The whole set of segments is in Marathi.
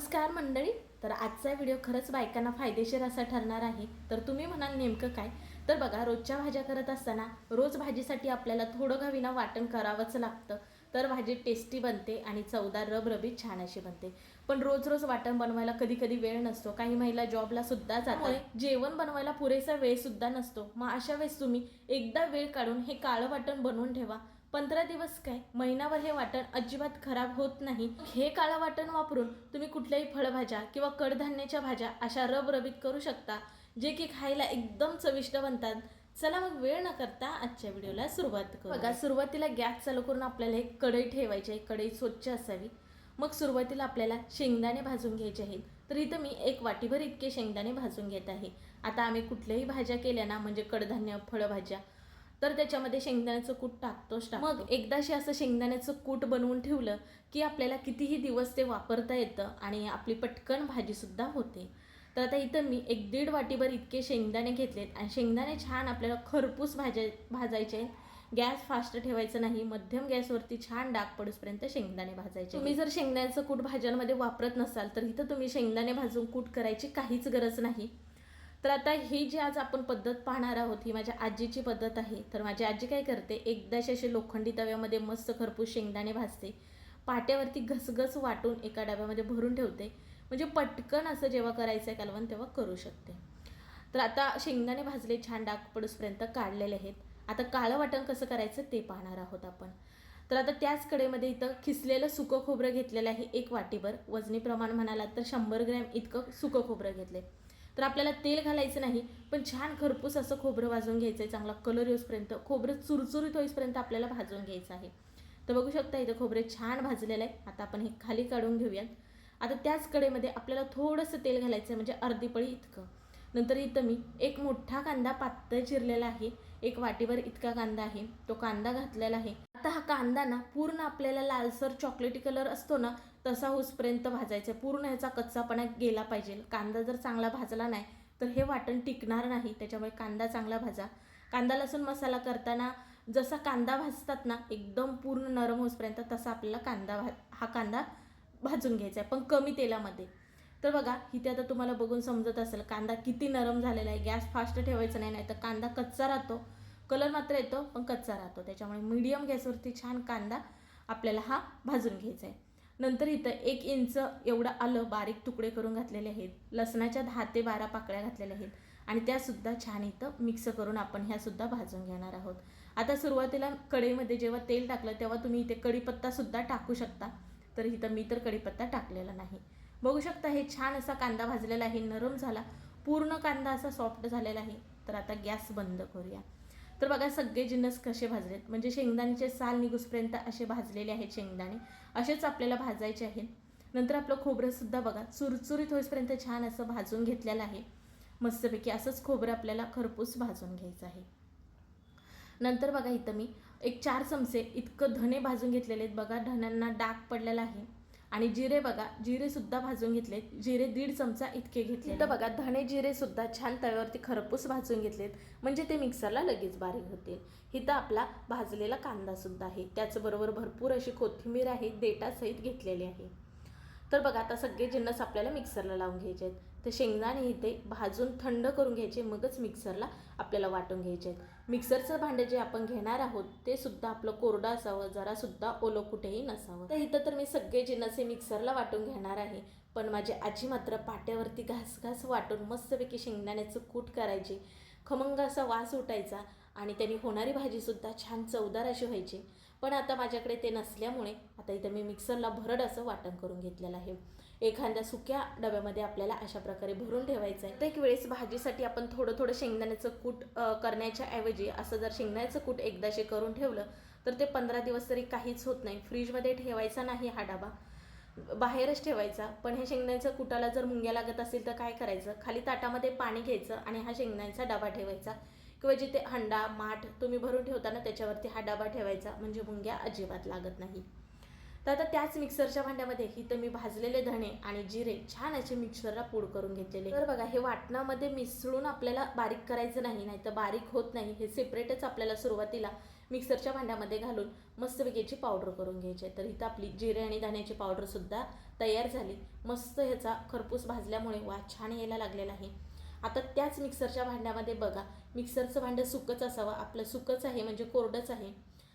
नमस्कार मंडळी. तर आजचा व्हिडिओ खरंच बायकांना फायदेशीर असा ठरणार आहे. तर तुम्ही म्हणाल नेमकं काय? तर बघा रोजच्या भाज्या करत असताना रोज भाजीसाठी आपल्याला थोडं का विना वाटण करावंच लागतं. तर भाजी टेस्टी बनते आणि चवदार रबरबीत छान अशी बनते. पण रोज रोज वाटण बनवायला कधी कधी वेळ नसतो. काही महिला जॉबला सुद्धा जातात. जेवण बनवायला पुरेसा वेळ सुद्धा नसतो. मग अशा वेळेस तुम्ही एकदा वेळ काढून हे काळं वाटण बनवून ठेवा. पंधरा दिवस काय? महिनाभर हे वाटण अजिबात खराब होत नाही. हे काळं वाटण वापरून तुम्ही कुठल्याही फळभाज्या किंवा कडधान्याच्या भाज्या अशा रबरबीत करू शकता जे की खायला एकदम चविष्ट बनतात. चला मग वेळ न करता आजच्या व्हिडिओला सुरुवात करू. बघा सुरुवातीला गॅस चालू करून आपल्याला एक कढई ठेवायची आहे. कढई स्वच्छ असावी. मग सुरुवातीला आपल्याला शेंगदाणे भाजून घ्यायचे आहेत. तर इथं मी एक वाटीभर इतके शेंगदाणे भाजून घेत आहे. आता आम्ही कुठल्याही भाज्या केल्या ना म्हणजे कडधान्य फळभाज्या तर त्याच्यामध्ये शेंगदाण्याचं कूट टाकतोच टाक मग एकदाशी असं शेंगदाण्याचं कूट बनवून ठेवलं की आपल्याला कितीही दिवस ते वापरता येतं आणि आपली पटकन भाजीसुद्धा होते. तर आता इथं मी एक दीड वाटीभर इतके शेंगदाणे घेतलेत आणि शेंगदाणे छान आपल्याला खरपूस भाजाय भाजायचे आहेत. गॅस फास्ट ठेवायचं नाही मध्यम गॅसवरती छान डाग पडूसपर्यंत शेंगदाणे भाजायचे. तुम्ही जर शेंगदाण्याचं कूट भाज्यांमध्ये वापरत नसाल तर इथं तुम्ही शेंगदाणे भाजून कूट करायची काहीच गरज नाही. तर आता ही जी आज आपण पद्धत पाहणार आहोत ही माझ्या आजीची पद्धत आहे. तर माझी आजी काय करते एकदाशी असे लोखंडी तव्यामध्ये मस्त खरपूस शेंगदाणे भाजते. पाट्यावरती घसघस वाटून एका डब्यामध्ये भरून ठेवते. म्हणजे पटकन असं जेव्हा करायचं आहे कालवण तेव्हा करू शकते. तर आता शेंगदाणे भाजले छान डाग पडूसपर्यंत काढलेले आहेत. आता काळं वाटण कसं करायचं ते पाहणार आहोत आपण. तर आता त्याच कडेमध्ये इथं खिसलेलं सुकं खोबरं घेतलेलं आहे एक वाटीभर. वजनी प्रमाण म्हणालात तर शंभर ग्रॅम इतकं सुकं खोबरं घेतले तर आपल्याला तेल घालायचं नाही पण छान खरपूस असं खोबरं भाजून घ्यायचं आहे चांगला कलर येऊसपर्यंत खोबरं चुरचुरीत होईपर्यंत आपल्याला भाजून घ्यायचं आहे. तर बघू शकता इथं खोबरे छान भाजलेलं आहे. आता आपण हे खाली काढून घेऊयात. आता त्याच कडेमध्ये आपल्याला थोडंसं तेल घालायचं आहे म्हणजे अर्धी पळी इतकं. नंतर इथं मी एक मोठा कांदा पातळ चिरलेला आहे. एक वाटीवर इतका कांदा आहे. तो कांदा घातलेला आहे. आता हा कांदा ना पूर्ण आपल्याला लालसर चॉकलेटी कलर असतो ना तसा होसपर्यंत भाजायचं. पूर्ण ह्याचा कच्चापणा गेला पाहिजे. कांदा जर चांगला भाजला नाही तर हे वाटण टिकणार नाही. त्याच्यामुळे कांदा चांगला भाजा. कांदा लसूण मसाला करताना जसा कांदा भाजतात ना एकदम पूर्ण नरम होसपर्यंत तसा आपल्याला कांदा भा हा कांदा भाजून घ्यायचा आहे पण कमी तेलामध्ये. तर बघा इथे आता तुम्हाला बघून समजत असेल कांदा किती नरम झालेला आहे. गॅस फास्ट ठेवायचा नाही नाही तर कांदा कच्चा राहतो. कलर मात्र येतो पण कच्चा राहतो. त्याच्यामुळे मीडियम गॅसवरती छान कांदा आपल्याला हा भाजून घ्यायचा आहे. नंतर इथं एक इंच एवढं आलं बारीक तुकडे करून घातलेले आहेत. लसणाच्या दहा ते बारा पाकळ्या घातलेल्या आहेत. आणि त्यासुद्धा छान इथं मिक्स करून आपण ह्यासुद्धा भाजून घेणार आहोत. आता सुरुवातीला कढईमध्ये जेव्हा तेल टाकलं तेव्हा तुम्ही इथे कढीपत्तासुद्धा टाकू शकता. तर इथं मी तर कढीपत्ता टाकलेला नाही. बघू शकता हे छान असा कांदा भाजलेला आहे. नरम झाला. पूर्ण कांदा असा सॉफ्ट झालेला आहे. तर आता गॅस बंद करूया. तर बघा सगळे जिन्नस कसे भाजलेत? म्हणजे शेंगदाण्याचे साल निघूसपर्यंत असे भाजलेले आहेत शेंगदाणे. असेच आपल्याला भाजायचे आहेत. नंतर आपलं खोबरंसुद्धा बघा चुरचुरीत होईपर्यंत छान असं भाजून घेतलेलं आहे. मस्तपैकी असंच खोबरं आपल्याला खरपूस भाजून घ्यायचं आहे. नंतर बघा इथं मी एक चार चमचे इतकं धणे भाजून घेतलेले आहेत. बघा धण्यांना डाग पडलेला आहे. आणि जिरे बघा जिरे सुद्धा भाजून घेतलेत. जिरे दीड चमचा इतके घेतले तर बघा धणे जिरे सुद्धा छान तव्यावरती खरपूस भाजून घेतलेत. म्हणजे ते मिक्सरला लगेच बारीक होतील. इथं आपला भाजलेला कांदा सुद्धा आहे. त्याचबरोबर भरपूर अशी कोथिंबीर आहे देटासहित घेतलेली आहे. तर बघा आता सगळे जिन्नस आपल्याला मिक्सरला लावून घ्यायचे आहेत. तर शेंगदाणे इथे भाजून थंड करून घ्यायचे मगच मिक्सरला आपल्याला वाटून घ्यायचे. आहेत मिक्सरचं भांडं जे आपण घेणार आहोत ते सुद्धा आपलं कोरडं असावं जरासुद्धा ओलं कुठेही नसावं. तर इथं तर मी सगळे जिन्नस हे मिक्सरला वाटून घेणार आहे पण माझी आजी मात्र पाट्यावरती घास घास वाटून मस्तपैकी शेंगदाण्याचं कूट करायचे. खमंग असा वास उठायचा आणि त्यांनी होणारी भाजीसुद्धा छान चवदार अशी व्हायची. पण आता माझ्याकडे ते नसल्यामुळे आता इथं मी मिक्सरला भरड असं वाटण करून घेतलेलं आहे. एखाद्या सुक्या डब्यामध्ये आपल्याला अशा प्रकारे भरून ठेवायचं आहे. प्रत्येक वेळेस भाजीसाठी आपण थोडं थोडं शेंगदाण्याचं कूट करण्याच्या ऐवजी असं जर शेंगदाण्याचं कूट एकदाशी करून ठेवलं तर ते पंधरा दिवस तरी काहीच होत नाही. फ्रीजमध्ये ठेवायचा नाही हा डबा. बाहेरच ठेवायचा. पण हे शेंगदाण्याच्या कुटाला जर मुंग्या लागत असेल तर काय करायचं? खाली ताटामध्ये पाणी घ्यायचं आणि हा शेंगदाण्याचा डबा ठेवायचा. किंवा जिथे हंडा माठ तुम्ही भरून ठेवताना त्याच्यावरती हा डबा ठेवायचा. म्हणजे मुंग्या अजिबात लागत नाही. तर आता त्याच मिक्सरच्या भांड्यामध्ये इथं मी भाजलेले धणे आणि जिरे छान याचे मिक्सरला पूड करून घेतलेले. तर बघा हे वाटणामध्ये मिसळून आपल्याला बारीक करायचं नाही नाही तर बारीक होत नाही. हे सेपरेटच आपल्याला सुरुवातीला मिक्सरच्या भांड्यामध्ये घालून मस्तपैकी याची पावडर करून घ्यायची आहे. तर इथं आपली जिरे आणि धण्याची पावडरसुद्धा तयार झाली. मस्त ह्याचा खरपूस भाजल्यामुळे वा छान यायला लागलेला आहे. आता त्याच मिक्सरच्या भांड्यामध्ये बघा मिक्सरचं भांडं सुकंच असावं. आपलं सुकंच आहे म्हणजे कोरडंच आहे.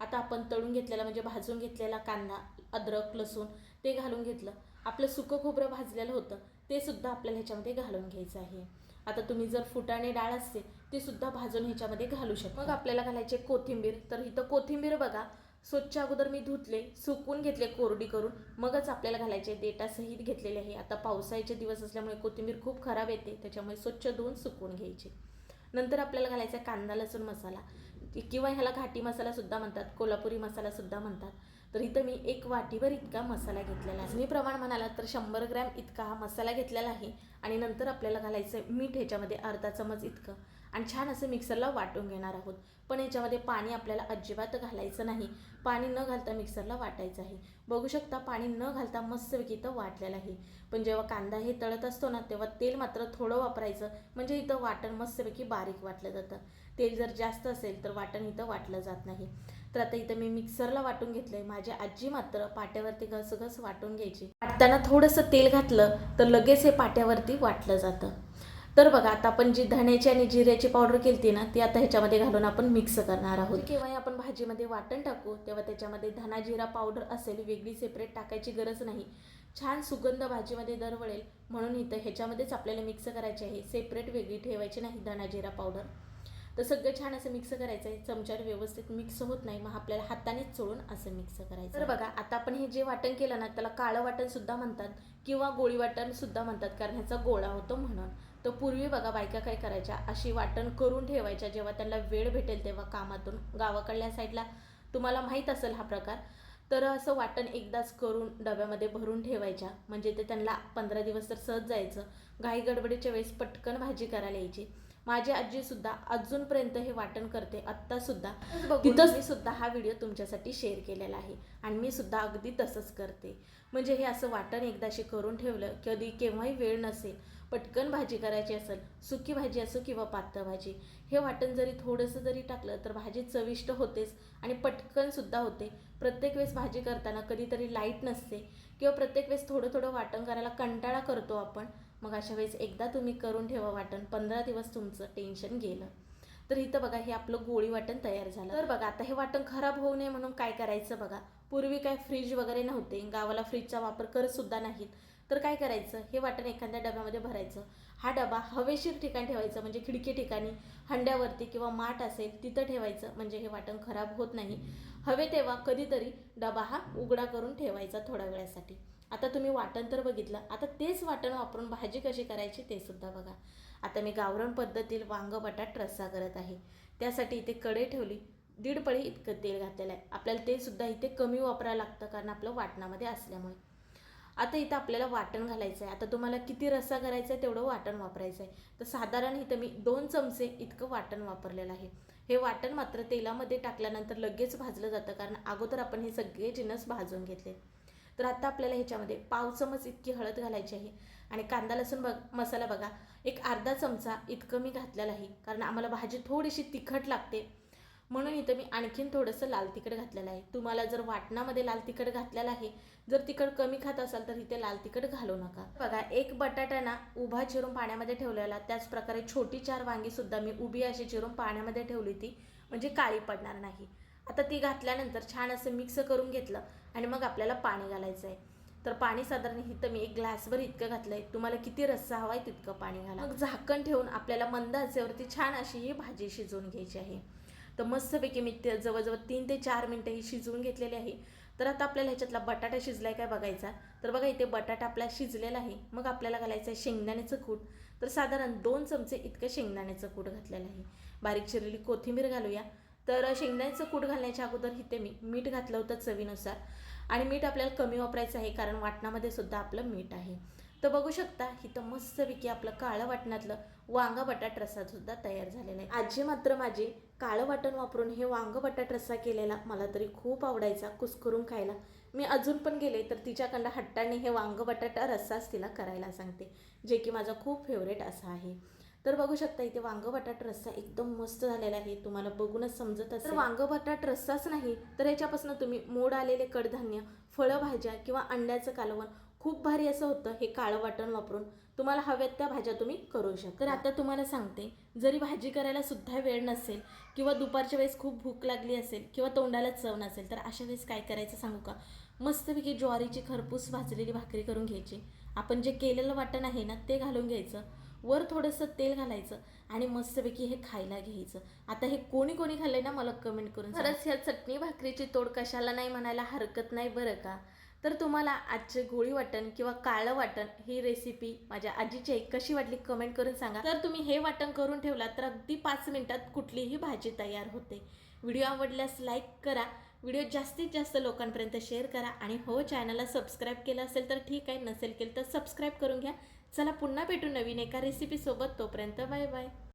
आता आपण तळून घेतलेला म्हणजे भाजून घेतलेला कांदा अद्रक लसूण ते घालून घेतलं. आपलं सुकं खोबरं भाजलेलं होतं ते सुद्धा आपल्याला ह्याच्यामध्ये घालून घ्यायचं आहे. आता तुम्ही जर फुटाणे डाळ असते ते सुद्धा भाजून ह्याच्यामध्ये घालू शकता. मग आपल्याला घालायचे कोथिंबीर. तर इथं कोथिंबीर बघा स्वच्छ अगोदर मी धुतले सुकून घेतले कोरडी करून. मगच आपल्याला घालायचे डेटासहित घेतलेले आहे. आता पावसाळ्याचे दिवस असल्यामुळे कोथिंबीर खूप खराब येते त्याच्यामुळे स्वच्छ धुवून सुकवून घ्यायची. नंतर आपल्याला घालायचा कांदा लसूण मसाला. किंवा ह्याला घाटी मसालासुद्धा म्हणतात कोल्हापुरी मसालासुद्धा म्हणतात. तर इथं मी एक वाटीभर इतका मसाला घेतलेला आहे. मी प्रमाण म्हणाला तर शंभर ग्रॅम इतका हा मसाला घेतलेला आहे. आणि नंतर आपल्याला घालायचं मीठ ह्याच्यामध्ये अर्धा चमच इतकं. आणि छान असं मिक्सरला वाटून घेणार आहोत. पण याच्यामध्ये पाणी आपल्याला अजिबात घालायचं नाही. पाणी न घालता मिक्सरला वाटायचं आहे. बघू शकता पाणी न घालता मस्तपैकी इथं वाटलेलं आहे. पण जेव्हा कांदा हे तळत असतो ना तेव्हा तेल मात्र थोडं वापरायचं. म्हणजे इथं वाटण मस्तपैकी बारीक वाटलं जातं. तेल जर जास्त असेल तर वाटण इथं वाटलं जात नाही. तर आता इथं मी मिक्सरला वाटून घेतलंय. माझी आजी मात्र पाट्यावरती घसघस वाटून घ्यायची. वाटताना थोडंसं तेल घातलं तर लगेच हे पाट्यावरती वाटलं जातं. तर बघा आता आपण जी धण्याची आणि जिऱ्याची पावडर केली ना ती आता ह्याच्यामध्ये घालून आपण मिक्स करणार आहोत. केव्हाही आपण भाजीमध्ये वाटण टाकू. तेव्हा त्याच्यामध्ये धना जिरा पावडर असेल वेगळी सेपरेट टाकायची गरज नाही. छान सुगंध भाजीमध्ये दरवळेल म्हणून इथं ह्याच्यामध्येच आपल्याला मिक्स करायचे आहे. सेपरेट वेगळी ठेवायची नाही धना जिरा पावडर तर सगळं छान असं मिक्स करायचं आहे चमच्यावर व्यवस्थित मिक्स होत नाही. मग आपल्याला हातानेच चोळून असं मिक्स करायचं. तर बघा आता आपण हे जे वाटण केलं ना त्याला काळं वाटण सुद्धा म्हणतात किंवा गोळी वाटण सुद्धा म्हणतात कारण ह्याचा गोळा होतो म्हणून. तर पूर्वी बघा बायका काय करायच्या अशी वाटण करून ठेवायच्या. जेव्हा त्यांना वेळ भेटेल तेव्हा कामातून. गावाकडल्या साईडला तुम्हाला माहीत असेल हा प्रकार. तर असं वाटण एकदाच करून डब्यामध्ये भरून ठेवायच्या. म्हणजे ते त्यांना पंधरा दिवस तर सहज जायचं. घाई गडबडीच्या वेळेस पटकन भाजी करायला यायची. माझी आजी सुद्धा अजूनपर्यंत हे वाटण करते. आत्ता सुद्धा तिथंच मी सुद्धा हा व्हिडिओ तुमच्यासाठी शेअर केलेला आहे. आणि मी सुद्धा अगदी तसंच करते. म्हणजे हे असं वाटण एकदाशी करून ठेवलं कधी केव्हाही वेळ नसेल पटकन भाजी करायची असेल सुकी भाजी असो किंवा पातळ भाजी हे वाटण जरी थोडंसं जरी टाकलं तर भाजी चविष्ट होतेच आणि पटकन सुद्धा होते. प्रत्येक वेळेस भाजी करताना कधीतरी लाइट नसते किंवा प्रत्येक वेळेस थोडं थोडं वाटण करायला कंटाळा करतो आपण. मग अशा वेळेस एकदा तुम्ही करून ठेवा वाटण पंधरा दिवस तुमचं टेन्शन गेलं. तर इथं बघा हे आपलं गोळी वाटण तयार झालं. तर बघा आता हे वाटण खराब होऊ नये म्हणून काय करायचं बघा? पूर्वी काय फ्रीज वगैरे नव्हते गावाला फ्रीजचा वापर करतसुद्धा नाहीत. तर काय करायचं? हे वाटण एखाद्या डब्यामध्ये भरायचं. हा डबा हवेशीर ठिकाण ठेवायचं म्हणजे खिडकी ठिकाणी हंड्यावरती किंवा माठ असेल तिथं ठेवायचं. म्हणजे हे वाटण खराब होत नाही. हवे तेव्हा कधीतरी डबा हा उघडा करून ठेवायचा थोड्या वेळासाठी. आता तुम्ही वाटण तर बघितलं. आता तेच वाटण वापरून भाजी कशी करायची ते सुद्धा बघा. आता मी गावरण पद्धतीत वांग बटाट रस्सा करत आहे. त्यासाठी इथे कढई ठेवली. दीड पळी इतकं तेल घातलेलं आहे. आपल्याला ते सुद्धा इथे कमी वापरायला लागतं कारण आपलं वाटणामध्ये असल्यामुळे. आता इथं आपल्याला वाटण घालायचं आहे. आता तुम्हाला किती रस्सा करायचा आहे तेवढं वाटण वापरायचं आहे. तर साधारण इथं मी दोन चमचे इतकं वाटण वापरलेलं आहे. हे वाटण मात्र तेलामध्ये टाकल्यानंतर लगेच भाजलं जातं कारण अगोदर आपण हे सगळे जिनस भाजून घेतले. तर आता आपल्याला ह्याच्यामध्ये पाव चमच इतकी हळद घालायची आहे. आणि कांदा लसूण बघ मसाला बघा एक अर्धा चमचा इतकं मी घातलेला आहे. कारण आम्हाला भाजी थोडीशी तिखट लागते. म्हणून इथं मी आणखीन थोडंसं लाल तिखट घातलेलं आहे. तुम्हाला जर वाटणामध्ये लाल तिखट घातलेलं आहे जर तिखट कमी खात असाल तर इथे लाल तिखट घालू नका. बघा एक बटाटा ना उभा चिरून पाण्यामध्ये ठेवलेला त्याच प्रकारे छोटी चार वांगी सुद्धा मी उभी अशी चिरून पाण्यामध्ये ठेवली ती म्हणजे काळी पडणार नाही. आता ती घातल्यानंतर छान असं मिक्स करून घेतलं. आणि मग आपल्याला पाणी घालायचं आहे तर पाणी साधारण इथं मी एक ग्लासभर इतकं घातलं आहे तुम्हाला किती रस्सा हवा आहे तितकं पाणी घाला. मग झाकण ठेवून आपल्याला मंद आचेवरती छान अशी ही भाजी शिजवून घ्यायची आहे. तर मस्तपैकी मी ते जवळजवळ तीन ते चार मिनटं ही शिजवून घेतलेली आहे. तर आता आपल्याला ह्याच्यातला बटाटा शिजलाय काय बघायचा? तर बघा इथे बटाटा आपला शिजलेला आहे. मग आपल्याला घालायचं आहे शेंगदाण्याचं कूट. तर साधारण दोन चमचे इतकं शेंगदाण्याचं कूट घातलेलं आहे. बारीक चिरलेली कोथिंबीर घालूया. तर शेंगदाण्याचं कूट घालण्याच्या अगोदर इथे मी मीठ घातलं होतं चवीनुसार. आणि मीठ आपल्याला कमी वापरायचं आहे कारण वाटणामध्ये सुद्धा आपलं मीठ आहे. तर बघू शकता इथं मस्तपैकी आपलं काळं वाटणातलं वांगा बटाट रस्सा सुद्धा तयार झालेला आहे. आजी मात्र माझी काळं वाटण वापरून हे वांग बटाट रस्सा केलेला मला तरी खूप आवडायचा कुस्करून खायला. मी अजून पण गेले तर तिच्याकडं हट्टाने हे वांग बटाटा रस्साच तिला करायला सांगते जे की माझा खूप फेवरेट असा आहे. तर बघू शकता इथे वांग बटाट रस्सा एकदम मस्त झालेला आहे. तुम्हाला बघूनच समजत असेल. तर वांग बटाट रस्साच नाही तर याच्यापासून तुम्ही मोड आलेले कडधान्य फळं भाज्या किंवा अंड्याचं कालवण खूप भारी असं होतं हे काळं वाटण वापरून. तुम्हाला हव्यात त्या भाज्या तुम्ही करू शकता. तर आता तुम्हाला सांगते जरी भाजी करायला सुद्धा वेळ नसेल किंवा दुपारच्या वेळेस खूप भूक लागली असेल किंवा तोंडाला चव नसेल तर अशा वेळेस काय करायचं सांगू का? मस्तपैकी ज्वारीची खरपूस भाजलेली भाकरी करून घ्यायची. आपण जे केलेलं वाटण आहे ना ते घालून घ्यायचं. वर थोडंसं तेल घालायचं आणि मस्तपैकी हे खायला घ्यायचं. आता हे कोणी कोणी खाल्लंय ना मला कमेंट करून खरंच ह्या चटणी भाकरीची तोड कशाला नाही म्हणायला हरकत नाही बरं का? तर तुम्हाला आजचे गोळी वाटण किंवा काळं वाटण ही रेसिपी माझ्या आजीची आई कशी वाटली कमेंट करून सांगा. तर तुम्ही हे वाटण करून ठेवला तर अगदी पाच मिनिटात कुठलीही भाजी तयार होते. व्हिडिओ आवडल्यास लाईक करा. व्हिडिओ जास्तीत जास्त लोकांपर्यंत शेअर करा. आणि हो चॅनलला सबस्क्राईब केलं असेल तर ठीक आहे नसेल केलं तर सबस्क्राईब करून घ्या. चला पुन्हा भेटू नवीन एका रेसिपीसोबत तोपर्यंत बाय बाय.